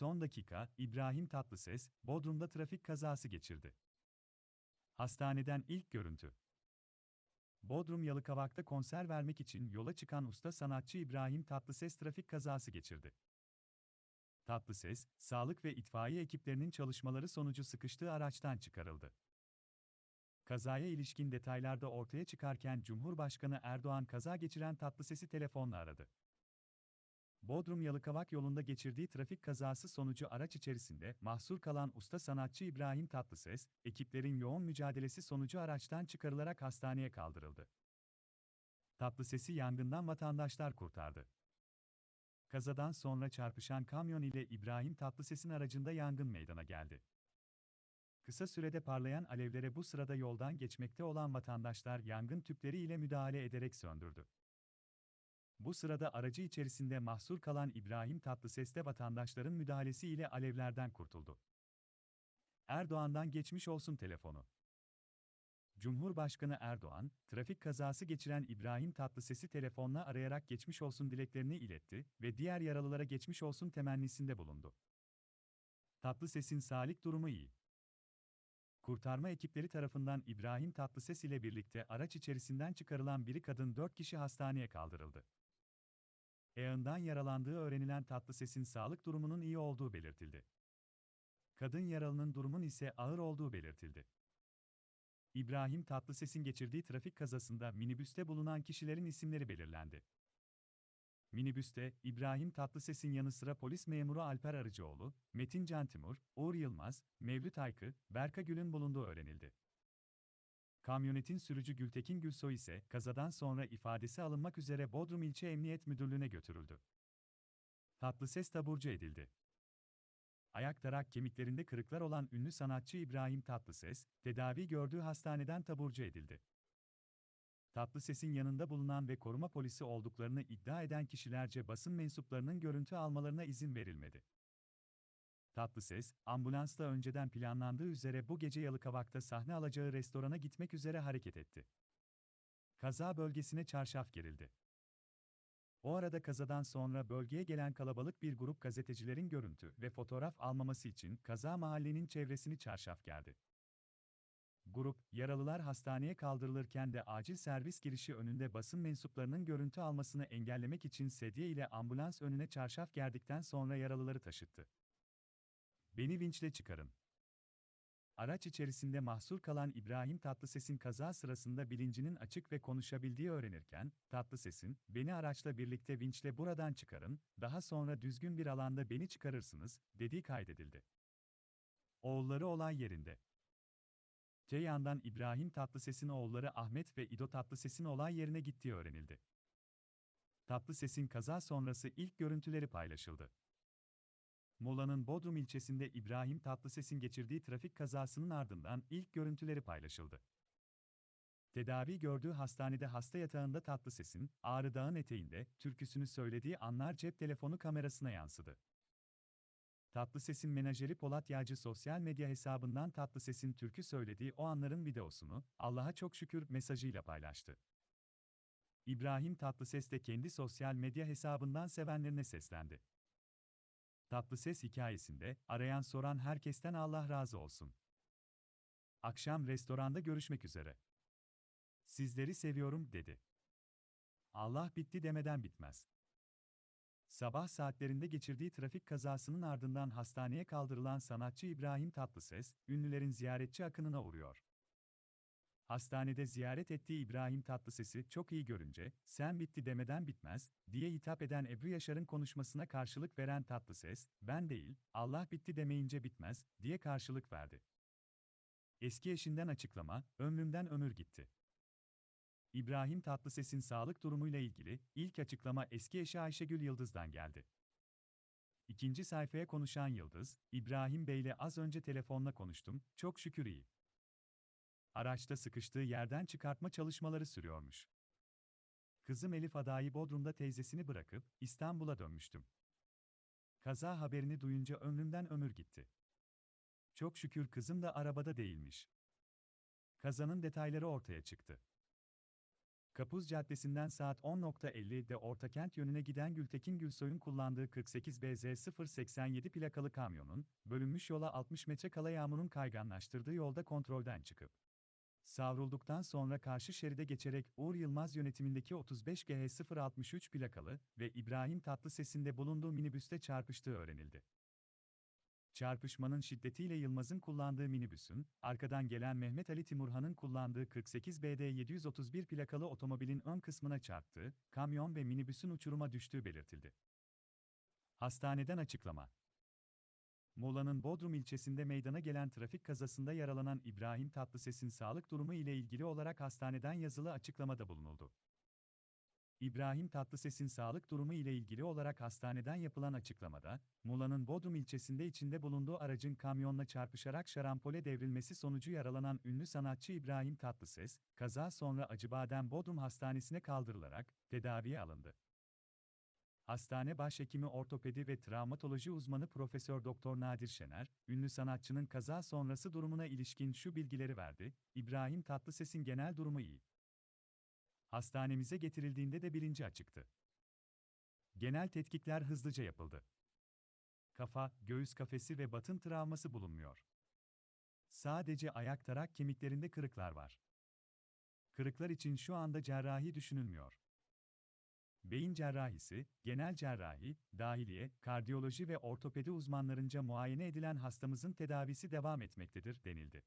Son dakika, İbrahim Tatlıses, Bodrum'da trafik kazası geçirdi. Hastaneden ilk görüntü. Bodrum Yalıkavak'ta konser vermek için yola çıkan usta sanatçı İbrahim Tatlıses trafik kazası geçirdi. Tatlıses, sağlık ve itfaiye ekiplerinin çalışmaları sonucu sıkıştığı araçtan çıkarıldı. Kazaya ilişkin detaylarda ortaya çıkarken Cumhurbaşkanı Erdoğan kaza geçiren Tatlıses'i telefonla aradı. Bodrum Yalıkavak yolunda geçirdiği trafik kazası sonucu araç içerisinde mahsur kalan usta sanatçı İbrahim Tatlıses, ekiplerin yoğun mücadelesi sonucu araçtan çıkarılarak hastaneye kaldırıldı. Tatlıses'i yangından vatandaşlar kurtardı. Kazadan sonra çarpışan kamyon ile İbrahim Tatlıses'in aracında yangın meydana geldi. Kısa sürede parlayan alevlere bu sırada yoldan geçmekte olan vatandaşlar yangın tüpleri ile müdahale ederek söndürdü. Bu sırada aracı içerisinde mahsur kalan İbrahim Tatlıses de vatandaşların müdahalesi ile alevlerden kurtuldu. Erdoğan'dan geçmiş olsun telefonu. Cumhurbaşkanı Erdoğan, trafik kazası geçiren İbrahim Tatlıses'i telefonla arayarak geçmiş olsun dileklerini iletti ve diğer yaralılara geçmiş olsun temennisinde bulundu. Tatlıses'in sağlık durumu iyi. Kurtarma ekipleri tarafından İbrahim Tatlıses ile birlikte araç içerisinden çıkarılan biri kadın 4 kişi hastaneye kaldırıldı. Ayağından yaralandığı öğrenilen Tatlıses'in sağlık durumunun iyi olduğu belirtildi. Kadın yaralının durumun ise ağır olduğu belirtildi. İbrahim Tatlıses'in geçirdiği trafik kazasında minibüste bulunan kişilerin isimleri belirlendi. Minibüste, İbrahim Tatlıses'in yanı sıra polis memuru Alper Arıcıoğlu, Metin Can Timur, Uğur Yılmaz, Mevlüt Aykı, Berka Gül'ün bulunduğu öğrenildi. Kamyonetin sürücü Gültekin Gülsoy ise kazadan sonra ifadesi alınmak üzere Bodrum İlçe Emniyet Müdürlüğü'ne götürüldü. Tatlıses taburcu edildi. Ayak tarak kemiklerinde kırıklar olan ünlü sanatçı İbrahim Tatlıses, tedavi gördüğü hastaneden taburcu edildi. Tatlıses'in yanında bulunan ve koruma polisi olduklarını iddia eden kişilerce basın mensuplarının görüntü almalarına izin verilmedi. Tatlıses, ambulansla önceden planlandığı üzere bu gece Yalıkavak'ta sahne alacağı restorana gitmek üzere hareket etti. Kaza bölgesine çarşaf gerildi. O arada kazadan sonra bölgeye gelen kalabalık bir grup gazetecilerin görüntü ve fotoğraf almaması için kaza mahallenin çevresini çarşaf gerdi. Grup, yaralılar hastaneye kaldırılırken de acil servis girişi önünde basın mensuplarının görüntü almasını engellemek için sedye ile ambulans önüne çarşaf gerdikten sonra yaralıları taşıttı. Beni vinçle çıkarın. Araç içerisinde mahsur kalan İbrahim Tatlıses'in kaza sırasında bilincinin açık ve konuşabildiği öğrenirken, Tatlıses'in, beni araçla birlikte vinçle buradan çıkarın, daha sonra düzgün bir alanda beni çıkarırsınız, dediği kaydedildi. Oğulları olay yerinde. Te yandan İbrahim Tatlıses'in oğulları Ahmet ve İdo Tatlıses'in olay yerine gittiği öğrenildi. Tatlıses'in kaza sonrası ilk görüntüleri paylaşıldı. Muğla'nın Bodrum ilçesinde İbrahim Tatlıses'in geçirdiği trafik kazasının ardından ilk görüntüleri paylaşıldı. Tedavi gördüğü hastanede hasta yatağında Tatlıses'in, Ağrı Dağı'nın eteğinde, türküsünü söylediği anlar cep telefonu kamerasına yansıdı. Tatlıses'in menajeri Polat Yağcı sosyal medya hesabından Tatlıses'in türkü söylediği o anların videosunu, Allah'a çok şükür mesajıyla paylaştı. İbrahim Tatlıses de kendi sosyal medya hesabından sevenlerine seslendi. Tatlıses hikayesinde, arayan soran herkesten Allah razı olsun. Akşam restoranda görüşmek üzere. Sizleri seviyorum, dedi. Allah bitti demeden bitmez. Sabah saatlerinde geçirdiği trafik kazasının ardından hastaneye kaldırılan sanatçı İbrahim Tatlıses, ünlülerin ziyaretçi akınına uğruyor. Hastanede ziyaret ettiği İbrahim Tatlıses'i çok iyi görünce, sen bitti demeden bitmez, diye hitap eden Ebru Yaşar'ın konuşmasına karşılık veren Tatlıses, ben değil, Allah bitti demeyince bitmez, diye karşılık verdi. Eski eşinden açıklama, ömrümden ömür gitti. İbrahim Tatlıses'in sağlık durumuyla ilgili ilk açıklama eski eşi Ayşegül Yıldız'dan geldi. İkinci sayfaya konuşan Yıldız, İbrahim Bey'le az önce telefonla konuştum, çok şükür iyi. Araçta sıkıştığı yerden çıkartma çalışmaları sürüyormuş. Kızım Elif Adayı Bodrum'da teyzesini bırakıp İstanbul'a dönmüştüm. Kaza haberini duyunca ömrümden ömür gitti. Çok şükür kızım da arabada değilmiş. Kazanın detayları ortaya çıktı. Kapuz Caddesi'nden saat 10.50'de Ortakent yönüne giden Gültekin Gülsoy'un kullandığı 48 BZ 087 plakalı kamyonun, bölünmüş yola 60 metre kala yağmurun kayganlaştırdığı yolda kontrolden çıkıp, savrulduktan sonra karşı şeride geçerek Uğur Yılmaz yönetimindeki 35 GH 063 plakalı ve İbrahim Tatlıses'in de bulunduğu minibüste çarpıştığı öğrenildi. Çarpışmanın şiddetiyle Yılmaz'ın kullandığı minibüsün, arkadan gelen Mehmet Ali Timurhan'ın kullandığı 48 BD 731 plakalı otomobilin ön kısmına çarptığı, kamyon ve minibüsün uçuruma düştüğü belirtildi. Hastaneden açıklama. Muğla'nın Bodrum ilçesinde meydana gelen trafik kazasında yaralanan İbrahim Tatlıses'in sağlık durumu ile ilgili olarak hastaneden yazılı açıklamada bulunuldu. İbrahim Tatlıses'in sağlık durumu ile ilgili olarak hastaneden yapılan açıklamada, Muğla'nın Bodrum ilçesinde içinde bulunduğu aracın kamyonla çarpışarak şarampole devrilmesi sonucu yaralanan ünlü sanatçı İbrahim Tatlıses, kaza sonra Acıbadem Bodrum Hastanesi'ne kaldırılarak tedaviye alındı. Hastane başhekimi ortopedi ve travmatoloji uzmanı Profesör Doktor Nadir Şener, ünlü sanatçının kaza sonrası durumuna ilişkin şu bilgileri verdi. İbrahim Tatlıses'in genel durumu iyi. Hastanemize getirildiğinde de bilinci açıktı. Genel tetkikler hızlıca yapıldı. Kafa, göğüs kafesi ve batın travması bulunmuyor. Sadece ayak tarak kemiklerinde kırıklar var. Kırıklar için şu anda cerrahi düşünülmüyor. Beyin cerrahisi, genel cerrahi, dahiliye, kardiyoloji ve ortopedi uzmanlarınca muayene edilen hastamızın tedavisi devam etmektedir denildi.